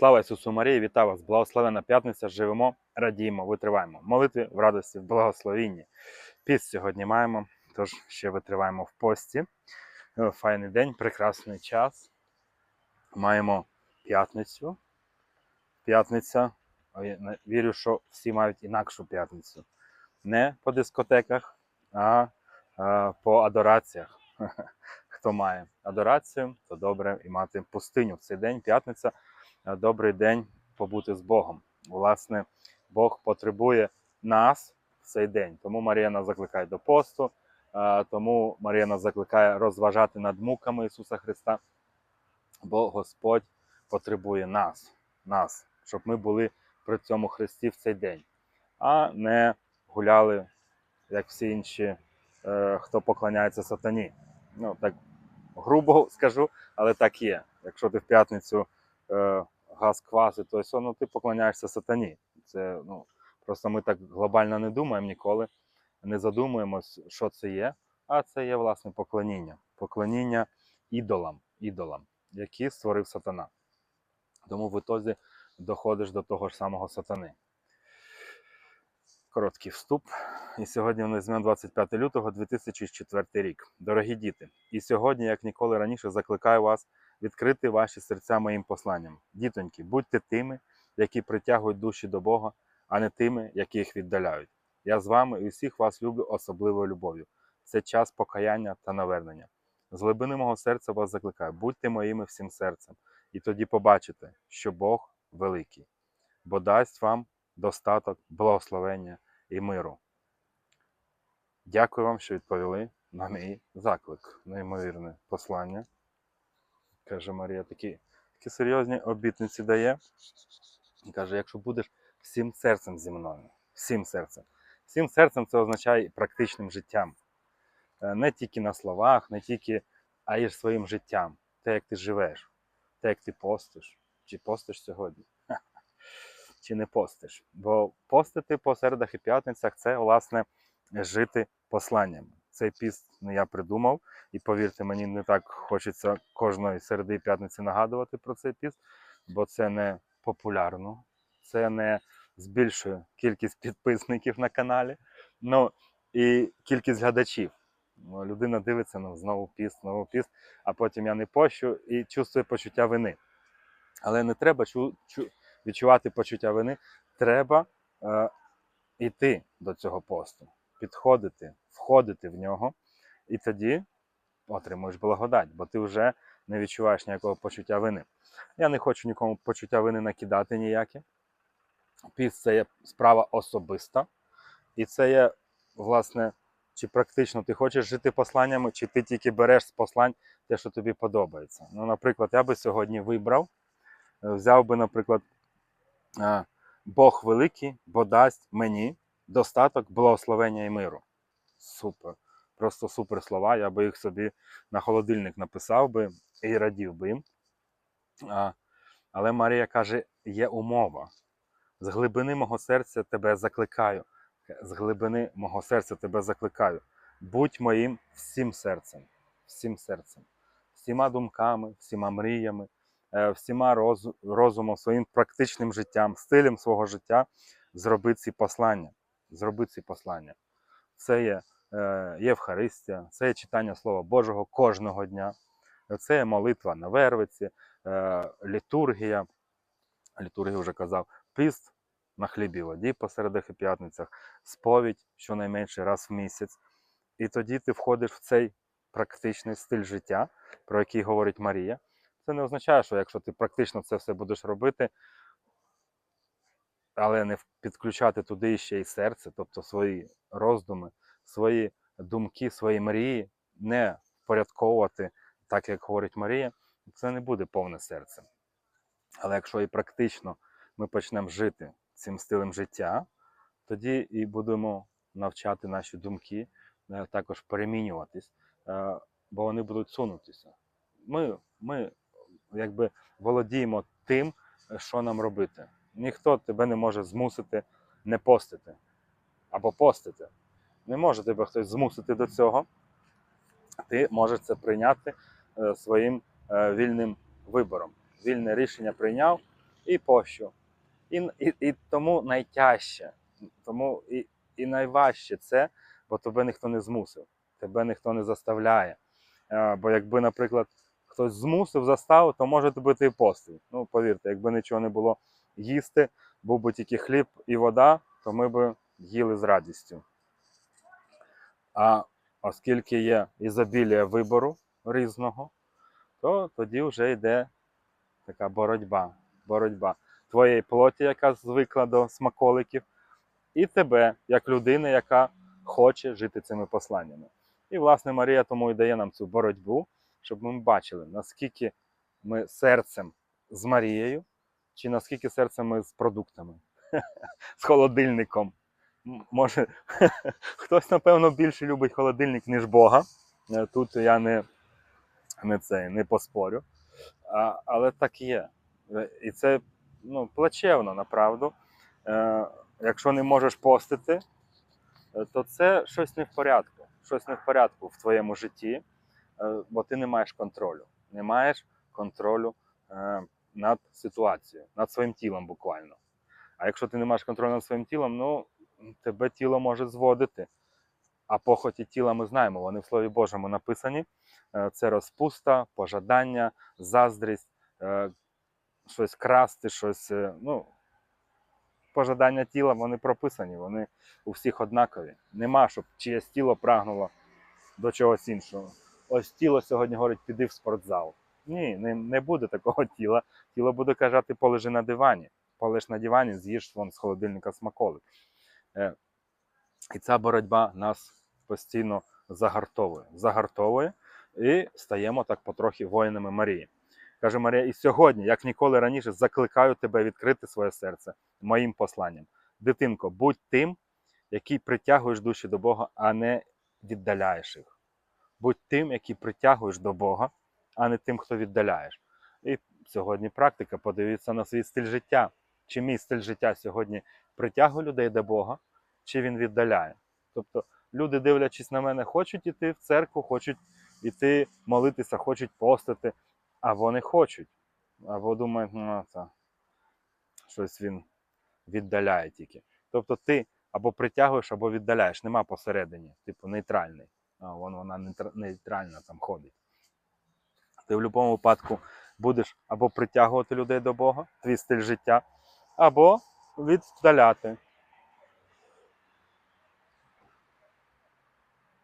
Слава Ісусу Марії, вітаю вас! Благословена п'ятниця! Живемо, радіємо, витриваємо. Молитви в радості, в благословінні. Піст сьогодні маємо, тож ще витриваємо в пості. Е, Файний день, прекрасний час. Маємо п'ятницю. П'ятниця. Вірю, що всі мають інакшу п'ятницю. Не по дискотеках, а, по адораціях. Хто має адорацію, то добре і мати пустиню в цей день, п'ятниця добрий день побути з Богом. Власне, Бог потребує нас в цей день. Тому Марія нас закликає до посту, е, тому Марія нас закликає розважати над муками Ісуса Христа, бо Господь потребує нас, нас, щоб ми були при цьому Христі в цей день, а не гуляли, як всі інші, е, хто поклоняється сатані. Ну, так грубо скажу, але так є. Якщо ти в п'ятницю е, газ кваси, то все, ну ти поклоняєшся сатані. Це ну просто ми так глобально не думаємо ніколи, не задумуємось, що це є. А це є власне поклоніння. Поклоніння ідолам, ідолам, які створив сатана. Тому в ітозі доходиш до того ж самого сатани. Короткий вступ. І сьогодні у нас змін 25 лютого 2004 рік. Дорогі діти, і сьогодні, як ніколи раніше, закликаю вас відкрити ваші серця моїм посланням. Дітоньки, будьте тими, які притягують душі до Бога, а не тими, які їх віддаляють. Я з вами і всіх вас люблю особливою любов'ю. Це час покаяння та навернення. З глибини мого серця вас закликаю, будьте моїми всім серцем, і тоді побачите, що Бог великий, бо дасть вам достаток, благословення і миру. Дякую вам, що відповіли на мій заклик. Неймовірне послання. Каже Марія, такі, такі серйозні обітниці дає. І каже, якщо будеш всім серцем зі мною, всім серцем. Всім серцем це означає практичним життям. Е, Не тільки на словах, не тільки, а й своїм життям. Те, як ти живеш, те, як ти постиш. Чи постиш сьогодні? Чи не постиш? Бо постити по середах і п'ятницях це, власне, жити посланням. Цей піст не я придумав, і повірте мені, не так хочеться кожної середи і п'ятниці нагадувати про цей піст, бо це не популярно, це не збільшує кількість підписників на каналі, ну і кількість глядачів. Ну, людина дивиться ну, знову піст, знову піст, а потім я не пощу і чувствує почуття вини. Але не треба чу, чу, відчувати почуття вини, треба е, йти до цього посту, підходити, входити в нього, і тоді отримуєш благодать, бо ти вже не відчуваєш ніякого почуття вини. Я не хочу нікому почуття вини накидати ніяке. Піст це є справа особиста, і це є, власне, чи практично ти хочеш жити посланнями, чи ти тільки береш з послань те, що тобі подобається. Ну, наприклад, я би сьогодні вибрав, е, взяв би, наприклад, е, Бог великий, бо дасть мені достаток благословення і миру. Супер. Просто супер слова. Я би їх собі на холодильник написав би і радів би. А, але Марія каже: є умова. З глибини мого серця тебе закликаю. З глибини мого серця тебе закликаю. Будь моїм всім серцем, всім серцем, всіма думками, всіма мріями, е, всіма розумом, своїм практичним життям, стилем свого життя зроби ці послання. Зроби ці послання. Це є е, Євхаристія, це є читання Слова Божого кожного дня, це є молитва на вервиці, е, літургія. Літургію вже казав, піст на хлібі воді по середах і п'ятницях, сповідь щонайменше раз в місяць. І тоді ти входиш в цей практичний стиль життя, про який говорить Марія. Це не означає, що якщо ти практично це все будеш робити, але не підключати туди ще й серце, тобто свої роздуми, свої думки, свої мрії, не впорядковувати так, як говорить Марія, це не буде повне серце. Але якщо і практично ми почнемо жити цим стилем життя, тоді і будемо навчати наші думки е, також перемінюватись, е, бо вони будуть сунутися. Ми, ми якби володіємо тим, е, що нам робити. Ніхто тебе не може змусити не постити або постити. Не може тебе хтось змусити до цього. Ти можеш це прийняти е, своїм е, вільним вибором. Вільне рішення прийняв, і пощу. І, і, і тому найтяжче, тому і, і найважче це, бо тебе ніхто не змусив, тебе ніхто не заставляє. Е, Бо якби, наприклад, хтось змусив, заставив, то може тобі ти і постив. Ну, повірте, якби нічого не було їсти, був би тільки хліб і вода, то ми б їли з радістю. А оскільки є ізобілія вибору різного, то тоді вже йде така боротьба. боротьба твоєї плоті, яка звикла до смаколиків, і тебе, як людини, яка хоче жити цими посланнями. І, власне, Марія тому і дає нам цю боротьбу, щоб ми бачили, наскільки ми серцем з Марією, чи наскільки серцем ми з продуктами, з холодильником. Може, хтось, напевно, більше любить холодильник, ніж Бога. Е, Тут я не, не, це, не поспорю. А, але так є. Е, І це ну, плачевно, направду. Е, якщо не можеш постити, е, то це щось не в порядку. Щось не в порядку в твоєму житті, бо ти не маєш контролю. Не маєш контролю е, над ситуацією, над своїм тілом буквально. А якщо ти не маєш контролю над своїм тілом, ну тебе тіло може зводити. А похоті тіла ми знаємо, вони в Слові Божому написані. Е, Це розпуста, пожадання, заздрість, е, щось красти, щось. е, Ну, пожадання тіла вони прописані, вони у всіх однакові. Нема, щоб чиєсь тіло прагнуло до чогось іншого. Ось тіло сьогодні говорить, піди в спортзал. Ні, не, не буде такого тіла. Тіло буде казати, полежи на дивані. Полеж на дивані, з'їж вон з холодильника смаколик. Е, і ця боротьба нас постійно загартовує. Загартовує і стаємо так потрохи воїнами Марії. Каже Марія, і сьогодні, як ніколи раніше, закликаю тебе відкрити своє серце моїм посланням. Дитинко, будь тим, який притягуєш душі до Бога, а не віддаляєш їх. Будь тим, який притягуєш до Бога, а не тим, хто віддаляєш. І сьогодні практика, подивіться на свій стиль життя. Чи мій стиль життя сьогодні притягує людей до Бога, чи він віддаляє. Тобто люди, дивлячись на мене, хочуть іти в церкву, хочуть іти молитися, хочуть постити, а вони хочуть. Або думають, ну це щось він віддаляє тільки. Тобто ти або притягуєш, або віддаляєш. Нема посередині, типу нейтральний. А вон вона нейтр- нейтральна там ходить. Ти в будь-якому випадку будеш або притягувати людей до Бога, твій стиль життя, або віддаляти.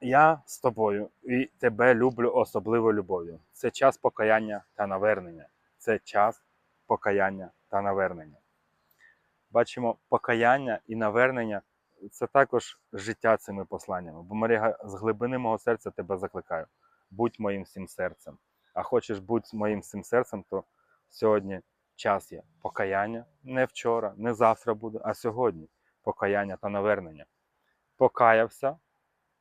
Я з тобою і тебе люблю особливою любов'ю. Це час покаяння та навернення. Це час покаяння та навернення. Бачимо, покаяння і навернення це також життя цими посланнями. Бо Марія з глибини мого серця тебе закликаю. Будь моїм всім серцем. А хочеш бути моїм всім серцем, то сьогодні час є покаяння. Не вчора, не завтра буде, а сьогодні покаяння та навернення. Покаявся,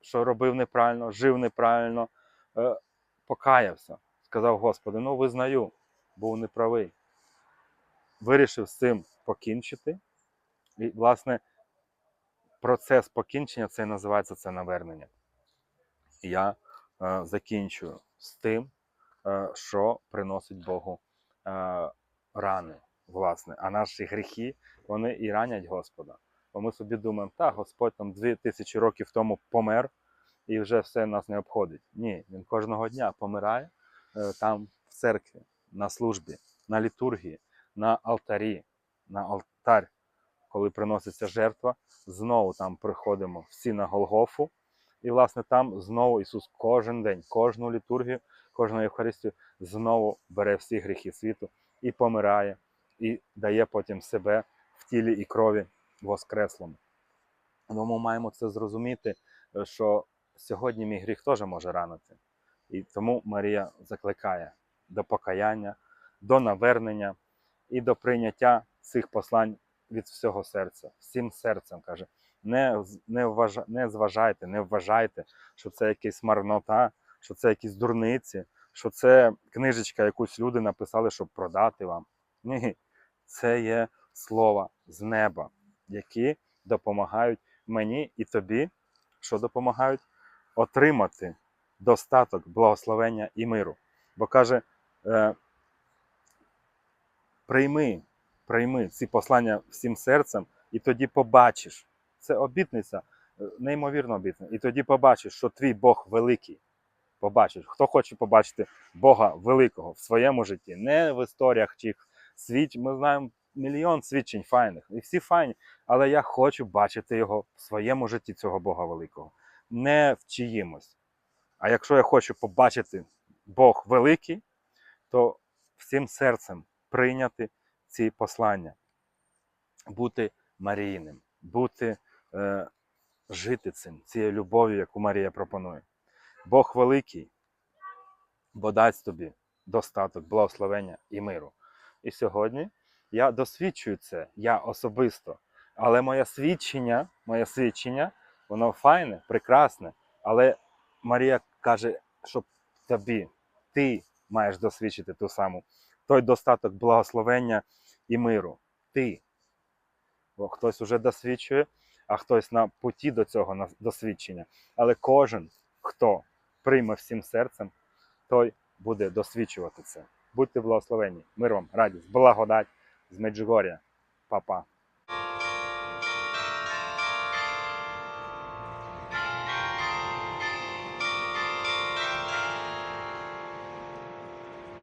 що робив неправильно, жив неправильно, е, покаявся. Сказав Господи, ну визнаю, був неправий. Вирішив з цим покінчити. І, власне, процес покінчення це і називається це навернення. Я е, закінчую з тим, що приносить Богу е, рани, власне. А наші гріхи, вони і ранять Господа. Бо ми собі думаємо, та Господь там дві тисячі років тому помер, і вже все нас не обходить. Ні, він кожного дня помирає е, там в церкві, на службі, на літургії, на алтарі, на алтарь, коли приноситься жертва, знову там приходимо всі на Голгофу. І, власне, там знову Ісус кожен день, кожну літургію, кожну Євхаристію знову бере всі гріхи світу і помирає, і дає потім себе в тілі і крові воскреслому. Тому маємо це зрозуміти, е, що сьогодні мій гріх теж може ранити. І тому Марія закликає до покаяння, до навернення і до прийняття цих послань від всього серця, всім серцем каже. Не, не, вважа, не зважайте, не вважайте, що це якась марнота, що це якісь дурниці, що це книжечка, якусь люди написали, щоб продати вам. Ні, це є слова з неба, які допомагають мені і тобі, що допомагають отримати достаток благословення і миру. Бо каже, е, прийми прийми ці послання всім серцем, і тоді побачиш. Це обітниця, е, неймовірно обітниця. І тоді побачиш, що твій Бог великий. Побачиш, хто хоче побачити Бога великого в своєму житті, не в історіях чи світ. Ми знаємо мільйон свідчень файних, і всі файні. Але я хочу бачити його в своєму житті, цього Бога великого, не в чиїмось. А якщо я хочу побачити Бог великий, то всім серцем прийняти ці послання, бути Марійним, бути, е, жити цим, цією любов'ю, яку Марія пропонує. Бог великий, бо дасть тобі достаток, благословення і миру. І сьогодні я досвідчую це, я особисто. Але моє свідчення, моє свідчення, воно файне, прекрасне. Але Марія каже, щоб тобі, ти маєш досвідчити ту саму, той достаток благословення і миру. Ти. Бо хтось уже досвідчує, а хтось на путі до цього досвідчення. Але кожен, хто прийме всім серцем, той буде досвідчувати це. Будьте благословені. Мир вам, радість, благодать з Меджугор'я. Па-па.